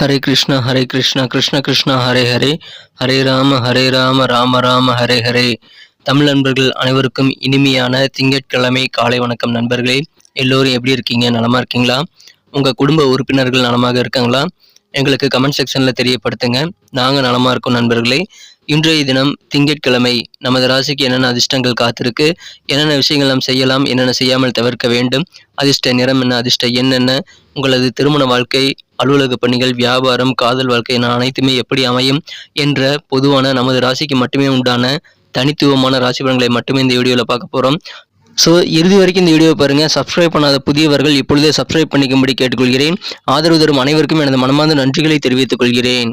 ஹரே கிருஷ்ணா ஹரே கிருஷ்ணா கிருஷ்ண கிருஷ்ணா ஹரே ஹரே ஹரே ராம ஹரே ராம ராம ராம ஹரே ஹரே தமிழ் நண்பர்கள் அனைவருக்கும் இனிமையான திங்கட்கிழமை காலை வணக்கம் நண்பர்களே. எல்லோரும் எப்படி இருக்கீங்க? நலமா இருக்கீங்களா? உங்கள் குடும்ப உறுப்பினர்கள் நலமாக இருக்காங்களா? எங்களுக்கு கமெண்ட் செக்ஷனில் தெரியப்படுத்துங்க. நாங்கள் நலமாக இருக்கோம் நண்பர்களே. இன்றைய தினம் திங்கட்கிழமை நமது ராசிக்கு என்னென்ன அதிர்ஷ்டங்கள் காத்திருக்கு? என்னென்ன விஷயங்கள் நாம் செய்யலாம்? என்னென்ன செய்யாமல் தவிர்க்க வேண்டும்? அதிர்ஷ்ட நிறம் என்ன? அதிர்ஷ்ட என்னென்ன உங்களது திருமண வாழ்க்கை அலுவலக பணிகள் வியாபாரம் காதல் வாழ்க்கை என அனைத்துமே எப்படி அமையும் என்ற பொதுவான நமது ராசிக்கு மட்டுமே உண்டான தனித்துவமான ராசி பலன்களை மட்டுமே இந்த வீடியோவில் பார்க்க போகிறோம் ஸோ இறுதி வரைக்கும் இந்த வீடியோ பாருங்க. சப்ஸ்கிரைப் பண்ணாத புதியவர்கள் இப்பொழுதே சப்ஸ்கிரைப் பண்ணிக்கும்படி கேட்டுக்கொள்கிறேன். ஆதரவு தரும் அனைவருக்கும் எனது மனமார்ந்த நன்றிகளை தெரிவித்துக் கொள்கிறேன்.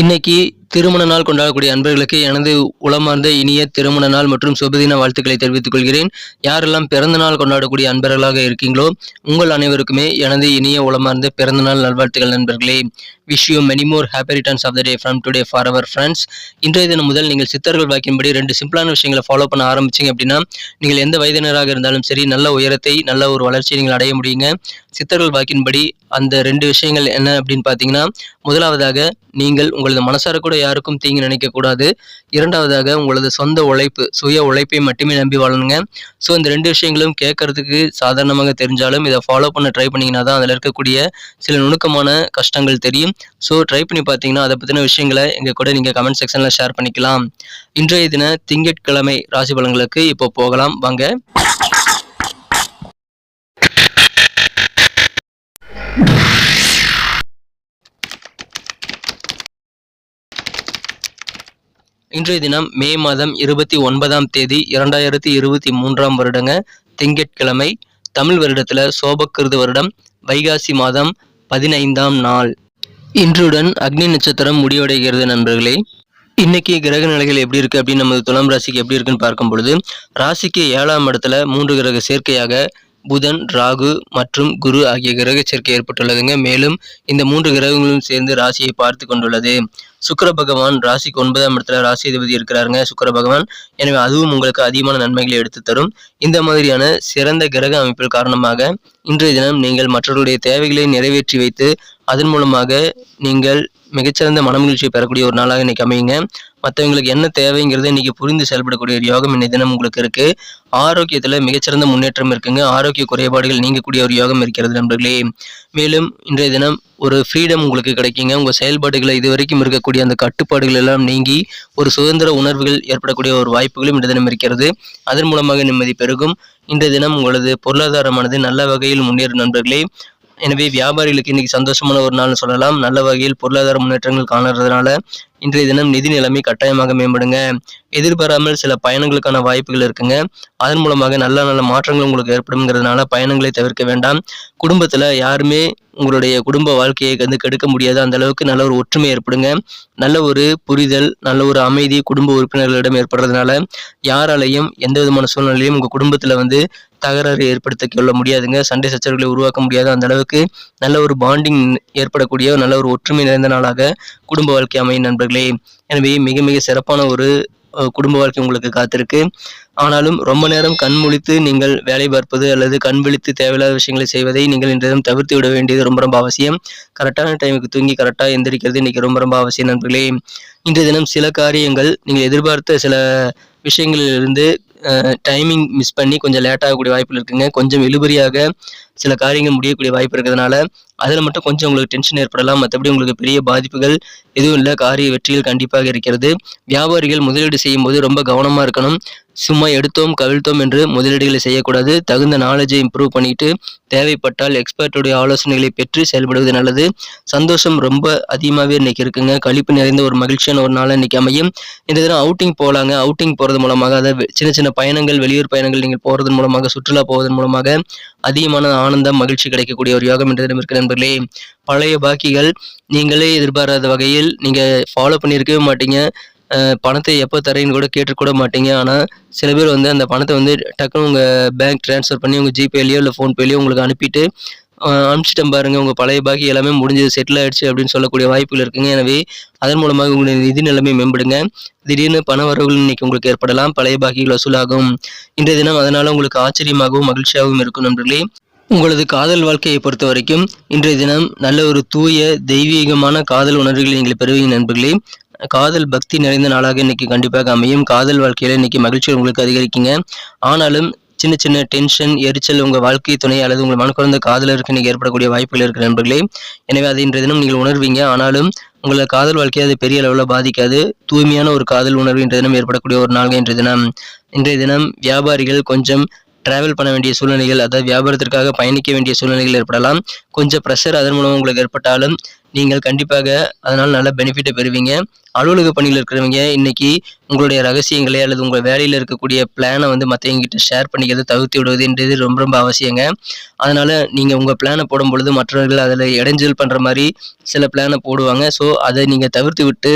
இன்னைக்கு திருமண நாள் கொண்டாடக்கூடிய அன்பர்களுக்கு எனது உளமார்ந்த இனிய திருமண நாள் மற்றும் சுபதின வாழ்த்துக்களை தெரிவித்துக் கொள்கிறேன். யாரெல்லாம் பிறந்த நாள் கொண்டாடக்கூடிய அன்பர்களாக இருக்கீங்களோ உங்கள் அனைவருக்குமே எனது இனிய உளமார்ந்த பிறந்த நாள் நல்வாழ்த்துக்கள் நண்பர்களே. Wish you many more happy returns of the day from today for our friends இன்றைய தினம் முதல் நீங்கள் சித்தர்கள் வாக்கின்படி ரெண்டு சிம்பிளான விஷயங்களை ஃபாலோ பண்ண ஆரம்பிச்சிங்க அப்படின்னா நீங்கள் எந்த வயதினராக இருந்தாலும் சரி நல்ல உயரத்தை நல்ல ஒரு வளர்ச்சியை நீங்கள் அடைய முடியுங்க. சித்தர்கள் வாக்கின்படி அந்த ரெண்டு விஷயங்கள் என்ன அப்படின்னு பார்த்தீங்கன்னா முதலாவதாக நீங்கள் உங்களது மனசார கூட யாருக்கும் தீங்கு நினைக்கக்கூடாது. இரண்டாவதாக உங்களது சொந்த உழைப்பு சுய உழைப்பை மட்டுமே நம்பி வாழணுங்க. ஸோ இந்த ரெண்டு விஷயங்களும் கேட்கறதுக்கு சாதாரணமாக தெரிஞ்சாலும் இதை ஃபாலோ பண்ண ட்ரை பண்ணிங்கன்னா தான் அதில் இருக்கக்கூடிய சில நுணுக்கமான கஷ்டங்கள் தெரியும். ஸோ ட்ரை பண்ணி பார்த்தீங்கன்னா அதை பற்றின விஷயங்களை எங்கள் கூட நீங்கள் கமெண்ட் செக்ஷனில் ஷேர் பண்ணிக்கலாம். இன்றைய தின திங்கட்கிழமை ராசி பலன்களுக்கு இப்போ போகலாம். வாங்க. இன்றைய தினம் மே மாதம் இருபத்தி ஒன்பதாம் தேதி இரண்டாயிரத்தி இருபத்தி மூன்றாம் வருடங்க திங்கட்கிழமை தமிழ் வருடத்துல சோபக்கிருது வருடம் வைகாசி மாதம் பதினைந்தாம் நாள். இன்றுடன் அக்னி நட்சத்திரம் முடிவடைகிறது நண்பர்களே. இன்னைக்கு கிரக நிலைகள் எப்படி இருக்கு அப்படின்னு நமது துலாம் ராசிக்கு எப்படி இருக்குன்னு பார்க்கும் பொழுது ராசிக்கு ஏழாம் இடத்துல மூன்று கிரக சேர்க்கையாக புதன் ராகு மற்றும் குரு ஆகிய கிரக சேர்க்கை ஏற்பட்டுள்ளதுங்க. மேலும் இந்த மூன்று கிரகங்களும் சேர்ந்து ராசியை பார்த்து கொண்டுள்ளது. சுக்கர பகவான் ராசிக்கு ஒன்பதாம் இடத்துல ராசி அதிபதி இருக்கிறாருங்க. சுக்கர பகவான் எனவே அதுவும் உங்களுக்கு அதிகமான நன்மைகளை எடுத்து தரும். இந்த மாதிரியான சிறந்த கிரக அமைப்பில் காரணமாக இன்றைய தினம் நீங்கள் மற்றவர்களுடைய தேவைகளை நிறைவேற்றி வைத்து அதன் மூலமாக நீங்கள் மிகச்சிறந்த மனமகிழ்ச்சியை பெறக்கூடிய ஒரு நாளாக இன்னைக்கு அமையுங்க. மற்றவங்களுக்கு என்ன தேவைங்கிறத இன்னைக்கு புரிந்து செயல்படக்கூடிய ஒரு யோகம் இன்னை தினம் உங்களுக்கு இருக்கு. ஆரோக்கியத்தில் மிகச்சிறந்த முன்னேற்றம் இருக்குங்க. ஆரோக்கிய குறைபாடுகள் நீங்கக்கூடிய ஒரு யோகம் இருக்கிறது நண்பர்களே. மேலும் இன்றைய தினம் ஒரு ஃப்ரீடம் உங்களுக்கு கிடைக்குங்க. உங்கள் செயல்பாடுகளை இது வரைக்கும் இருக்கக்கூடிய அந்த கட்டுப்பாடுகள் எல்லாம் நீங்கி ஒரு சுதந்திர உணர்வுகள் ஏற்படக்கூடிய ஒரு வாய்ப்புகளும் இன்றைய தினம் இருக்கிறது. அதன் மூலமாக நிம்மதி பெருகும். இன்றைய தினம் உங்களது பொருளாதாரமானது நல்ல வகையில் முன்னேறும் நண்பர்களே. எனவே வியாபாரிகளுக்கு இன்னைக்கு சந்தோஷமான ஒரு நாள்னு சொல்லலாம். நல்ல வகையில் பொருளாதார முன்னேற்றங்கள் காணறதுனால இன்றைய தினம் நிதி நிலைமை கட்டாயமாக மேம்படுங்க. எதிர்பாராமல் சில பயணங்களுக்கான வாய்ப்புகள் இருக்குங்க. அதன் மூலமாக நல்ல நல்ல மாற்றங்கள் உங்களுக்கு ஏற்படுங்கிறதுனால பயணங்களை தவிர்க்க வேண்டாம். குடும்பத்தில் யாருமே உங்களுடைய குடும்ப வாழ்க்கையை வந்து கெடுக்க முடியாது. அந்த அளவுக்கு நல்ல ஒரு ஒற்றுமை ஏற்படுங்க. நல்ல ஒரு புரிதல் நல்ல ஒரு அமைதி குடும்ப உறுப்பினர்களிடம் ஏற்படுறதுனால யாராலையும் எந்த விதமான சூழ்நிலையும் உங்கள் குடும்பத்தில் வந்து தகராறு ஏற்படுத்த கொள்ள முடியாதுங்க. சண்டை சச்சரவுகளை உருவாக்க முடியாது அந்த அளவுக்கு நல்ல ஒரு பாண்டிங் ஏற்படக்கூடிய நல்ல ஒரு ஒற்றுமை நிறைந்த நாளாக குடும்ப வாழ்க்கை அமையும் நண்பர்களே. எனவே மிக மிக சிறப்பான ஒரு குடும்ப வாழ்க்கை உங்களுக்கு காத்திருக்கு. ஆனாலும் ரொம்ப நேரம் கண் முழித்து நீங்கள் வேலை பார்ப்பது அல்லது கண் விழித்து தேவையில்லாத விஷயங்களை செய்வதை நீங்கள் இன்றைய தவிர்த்து விட வேண்டியது ரொம்ப ரொம்ப அவசியம். கரெக்டான டைமுக்கு தூங்கி கரெக்டாக எந்திரிக்கிறது இன்னைக்கு ரொம்ப ரொம்ப அவசியம் நண்பர்களே. இன்றைய தினம் சில காரியங்கள் நீங்கள் எதிர்பார்த்த சில விஷயங்களிலிருந்து டைமிங் மிஸ் பண்ணி கொஞ்சம் லேட் ஆகக்கூடிய வாய்ப்புகள் இருக்குங்க. கொஞ்சம் இழுபறியாக சில காரியங்கள் முடியக்கூடிய வாய்ப்பு இருக்கிறதுனால அதில் மட்டும் கொஞ்சம் உங்களுக்கு டென்ஷன் ஏற்படலாம். மற்றபடி உங்களுக்கு பெரிய பாதிப்புகள் எதுவும் இல்லை. காரிய வெற்றிகள் கண்டிப்பாக இருக்கிறது. வியாபாரிகள் முதலீடு செய்யும் போது ரொம்ப கவனமாக இருக்கணும். சும்மா எடுத்தோம் கவிழ்த்தோம் என்று முதலீடுகளை செய்யக்கூடாது. தகுந்த நாலேஜை இம்ப்ரூவ் பண்ணிட்டு தேவைப்பட்டால் எக்ஸ்பர்ட்டுடைய ஆலோசனைகளை பெற்று செயல்படுவது நல்லது. சந்தோஷம் ரொம்ப அதிகமாகவே இன்னைக்கு இருக்குங்க. கழிப்பு நிறைந்த ஒரு மகிழ்ச்சியான ஒரு நாளாக இன்னைக்கு அமையும். இந்த தினம் அவுட்டிங் போகலாங்க அவுட்டிங் போகிறது மூலமாக அதாவது சின்ன சின்ன பயணங்கள் வெளியூர் பயணங்கள் நீங்கள் போகிறதன் மூலமாக சுற்றுலா போவதன் மூலமாக அதிகமான ஆனந்தம் மகிழ்ச்சி கிடைக்கக்கூடிய ஒரு யோகம் என்ற தினம் இருக்கு நண்பர்களே பழைய பாக்கிகள் நீங்களே எதிர்பாராத வகையில் நீங்கள் ஃபாலோ பண்ணியிருக்கவே மாட்டீங்க. பணத்தை எப்போ தரேன்னு கூட கேட்டுக்கூட மாட்டீங்க. ஆனால் சில பேர் வந்து அந்த பணத்தை வந்து டக்குன்னு உங்கள் பேங்க் ட்ரான்ஸ்ஃபர் பண்ணி உங்கள் ஜிபேலையோ இல்லை ஃபோன்பேலேயோ உங்களுக்கு அனுப்பிட்டு அனுப்பிச்சிட்டேன் பாருங்க உங்கள் பழைய பாக்கி எல்லாமே முடிஞ்சது செட்டில் ஆயிடுச்சு அப்படின்னு சொல்லக்கூடிய வாய்ப்புகள் இருக்குங்க. எனவே அதன் மூலமாக உங்களுடைய நிதி நிலைமை மேம்படுங்க. திடீர்னு பண வரவுகள் இன்னைக்கு உங்களுக்கு ஏற்படலாம் பழைய பாக்கிகள் வசூலாகும். இன்றைய தினம் அதனால் உங்களுக்கு ஆச்சரியமாகவும் மகிழ்ச்சியாகவும் இருக்கும் நண்பர்களே. உங்களது காதல் வாழ்க்கையை பொறுத்த வரைக்கும் இன்றைய தினம் நல்ல ஒரு தூய தெய்வீகமான காதல் உணர்வுகளை நீங்கள் பெறுவீங்க நண்பர்களே. காதல் பக்தி நிறைந்த நாளாக இன்னைக்கு கண்டிப்பாக அமையும். காதல் வாழ்க்கையில் இன்னைக்கு மகிழ்ச்சி உங்களுக்கு அதிகரிக்குங்க. ஆனாலும் சின்ன சின்ன டென்ஷன் எரிச்சல் உங்கள் வாழ்க்கை துணை அல்லது உங்கள் மனக்குழந்த காதலருக்கு இன்னைக்கு ஏற்படக்கூடிய வாய்ப்புகள் இருக்கிற நண்பர்களே. எனவே அது இன்றைய தினம் நீங்கள் உணர்வீங்க. ஆனாலும் உங்களை காதல் வாழ்க்கையை அது பெரிய அளவில் பாதிக்காது. தூய்மையான ஒரு காதல் உணர்வு இன்றைய தினம் ஏற்படக்கூடிய ஒரு நாள் இன்றைய தினம். இன்றைய தினம் வியாபாரிகள் கொஞ்சம் டிராவல் பண்ண வேண்டிய சூழ்நிலைகள் அதாவது வியாபாரத்திற்காக பயணிக்க வேண்டிய சூழ்நிலைகள் ஏற்படலாம். கொஞ்சம் ப்ரெஷர் அதன் மூலம் உங்களுக்கு ஏற்பட்டாலும் நீங்கள் கண்டிப்பாக அதனால் நல்ல பெனிஃபிட்டை பெறுவீங்க. அலுவலக பணியில் இருக்கிறவங்க இன்னைக்கு உங்களுடைய ரகசியங்களை அல்லது உங்கள் வேலையில் இருக்கக்கூடிய பிளானை வந்து மற்றவங்ககிட்ட ஷேர் பண்ணிக்கிறது தவிர்த்து விடுவதுன்றது ரொம்ப ரொம்ப அவசியங்க. அதனால் நீங்கள் உங்கள் பிளானை போடும் பொழுது மற்றவர்கள் அதில் இடைஞ்சல் பண்ணுற மாதிரி சில பிளானை போடுவாங்க. ஸோ அதை நீங்கள் தவிர்த்து விட்டு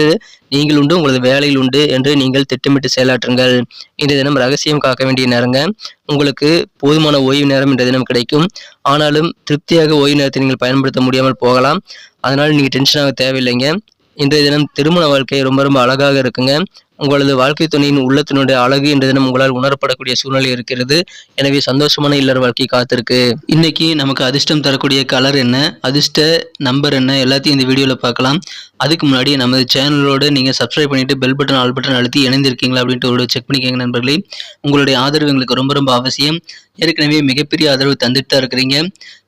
நீங்கள் உண்டு உங்களது வேலையில் உண்டு என்று நீங்கள் திட்டமிட்டு செயலாற்றுங்கள். இன்றைய தினம் ரகசியம் காக்க வேண்டிய நேரங்க. உங்களுக்கு போதுமான ஓய்வு நேரம் இன்றைய தினம் கிடைக்கும். ஆனாலும் திருப்தியாக ஓய்வு நேரத்தை நீங்கள் பயன்படுத்த முடியாமல் போகலாம். அதனால் நீங்கள் டென்ஷனாக தேவையில்லைங்க. இன்றைய தினம் திருமண வாழ்க்கை ரொம்ப ரொம்ப அழகாக இருக்குங்க. உங்களது வாழ்க்கை துணையின் உள்ளத்தினுடைய அழகு இன்றைய தினம் உங்களால் உணரப்படக்கூடிய சூழ்நிலை இருக்கிறது. எனவே சந்தோஷமான இல்லற வாழ்க்கை காத்திருக்கு. இன்னைக்கு நமக்கு அதிர்ஷ்டம் தரக்கூடிய கலர் என்ன? அதிர்ஷ்ட நம்பர் என்ன? எல்லாத்தையும் இந்த வீடியோவில் பார்க்கலாம். அதுக்கு முன்னாடி நமது சேனலோடு நீங்கள் சப்ஸ்கிரைப் பண்ணிட்டு பெல் பட்டன் ஆல் பட்டன் அழுத்தி இணைந்திருக்கீங்களா அப்படின்ட்டு ஒரு செக் பண்ணிக்கோங்க நண்பர்களே. உங்களுடைய ஆதரவு எங்களுக்கு ரொம்ப ரொம்ப அவசியம். ஏற்கனவே மிகப்பெரிய ஆதரவு தந்துட்டு தான் இருக்கிறீங்க.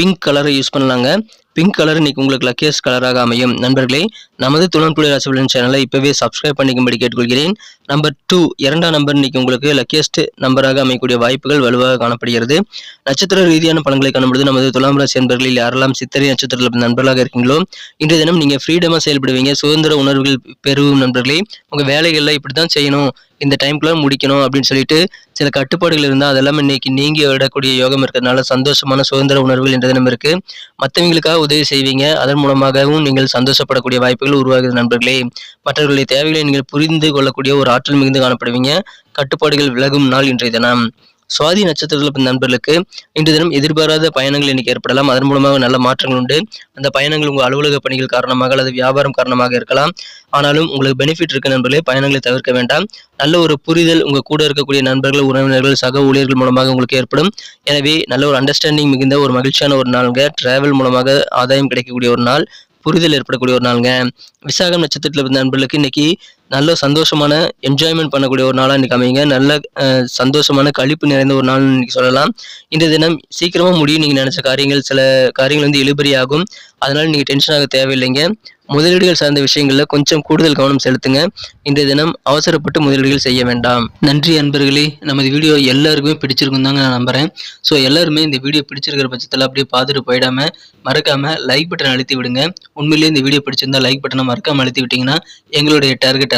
பிங்க் கலரை யூஸ் பண்ணலாங்க. பிங்க் கலர் இன்னைக்கு உங்களுக்கு லக்கியஸ்ட் கலராக அமையும். நண்பர்களே நமது துணன்புலி ராசிபலன் சேனலை இப்போவே சப்ஸ்கிரைப் பண்ணிக்கும்படி கேட்டுக்கொள்கிறேன். நம்பர் டூ இரண்டாம் நம்பர் இன்னைக்கு உங்களுக்கு லக்கியஸ்ட் நம்பராக அமையக்கூடிய வாய்ப்புகள் வலுவாக காணப்படுகிறது. நட்சத்திர ரீதியான பலன்களை காணும்பொழுது நமது துலாம் ராசி நண்பர்களில் யாரெல்லாம் சித்திரை நட்சத்திரத்தில் நண்பர்களாக இருக்கீங்களோ இன்றைய தினம் நீங்கள் ஃப்ரீடமாக செயல்படுவீங்க. சுதந்திர உணர்வுகள் பெறும் நண்பர்களே உங்கள் வேலைகளில் இப்படி தான் செய்யணும். இந்த டைம்க்குள்ள முடிக்கணும் அப்படின்னு சொல்லிட்டு சில கட்டுப்பாடுகள் இருந்தால் அதெல்லாம் இன்னைக்கு நீங்கி விடக்கூடிய யோகம் இருக்கிறதுனால சந்தோஷமான சுதந்திர உணர்வுகள் என்ற தினம் இருக்கு மற்றவங்களுக்காக உதவி செய்வீங்க. அதன் மூலமாகவும் நீங்கள் சந்தோஷப்படக்கூடிய வாய்ப்புகள் உருவாகுது நண்பர்களே. மற்றவர்களுடைய தேவைகளை நீங்கள் புரிந்து கொள்ளக்கூடிய ஒரு ஆற்றல் மிகுந்து காணப்படுவீங்க. கட்டுப்பாடுகள் விலகும் நாள் இன்றைய தினம். சுவாதி நட்சத்திரத்தில் பிறந்த நண்பர்களுக்கு இன்று தினம் எதிர்பாராத பயணங்கள் இன்னைக்கு ஏற்படலாம். அதன் மூலமாக நல்ல மாற்றங்கள் உண்டு. அந்த பயணங்கள் உங்கள் அலுவலக பணிகள் காரணமாக அல்லது வியாபாரம் காரணமாக இருக்கலாம். ஆனாலும் உங்களுக்கு பெனிஃபிட் இருக்க நண்பர்களே பயணங்களை தவிர்க்க வேண்டாம். நல்ல ஒரு புரிதல் உங்கள் கூட இருக்கக்கூடிய நண்பர்கள் உறவினர்கள் சக ஊழியர்கள் மூலமாக உங்களுக்கு ஏற்படும். எனவே நல்ல ஒரு அண்டர்ஸ்டாண்டிங் மிகுந்த ஒரு மகிழ்ச்சியான ஒரு நாளுங்க. டிராவல் மூலமாக ஆதாயம் கிடைக்கக்கூடிய ஒரு நாள் புரிதல் ஏற்படக்கூடிய ஒரு நாளுங்க. விசாகம் நட்சத்திரத்தில் இருந்த நண்பர்களுக்கு இன்னைக்கு நல்ல சந்தோஷமான என்ஜாய்மெண்ட் பண்ணக்கூடிய ஒரு நாளாக இன்றைக்கி அமைங்க நல்ல சந்தோஷமான கழிப்பு நிறைந்த ஒரு நாள் இன்றைக்கி சொல்லலாம். இந்த தினம் சீக்கிரமாக முடியும் நீங்கள் நினச்ச காரியங்கள். சில காரியங்கள் வந்து இழுபறியாகும் அதனால நீங்கள் டென்ஷன் ஆக தேவையில்லைங்க. முதலீடுகள் சார்ந்த விஷயங்களில் கொஞ்சம் கூடுதல் கவனம் செலுத்துங்க. இந்த தினம் அவசரப்பட்டு முதலீடுகள் செய்ய வேண்டாம். நன்றி அன்பர்களே. நமது வீடியோ எல்லாருக்குமே பிடிச்சிருக்கும் தாங்க நான் நம்புறேன். ஸோ எல்லாருமே இந்த வீடியோ பிடிச்சிருக்கிற பட்சத்தில் அப்படியே பார்த்துட்டு போயிடாம மறக்காம லைக் பட்டன் அழுத்தி விடுங்க. உண்மையிலேயே இந்த வீடியோ பிடிச்சிருந்தா லைக் பட்டனை மறக்காமல் அழுத்தி விட்டீங்கன்னா எங்களுடைய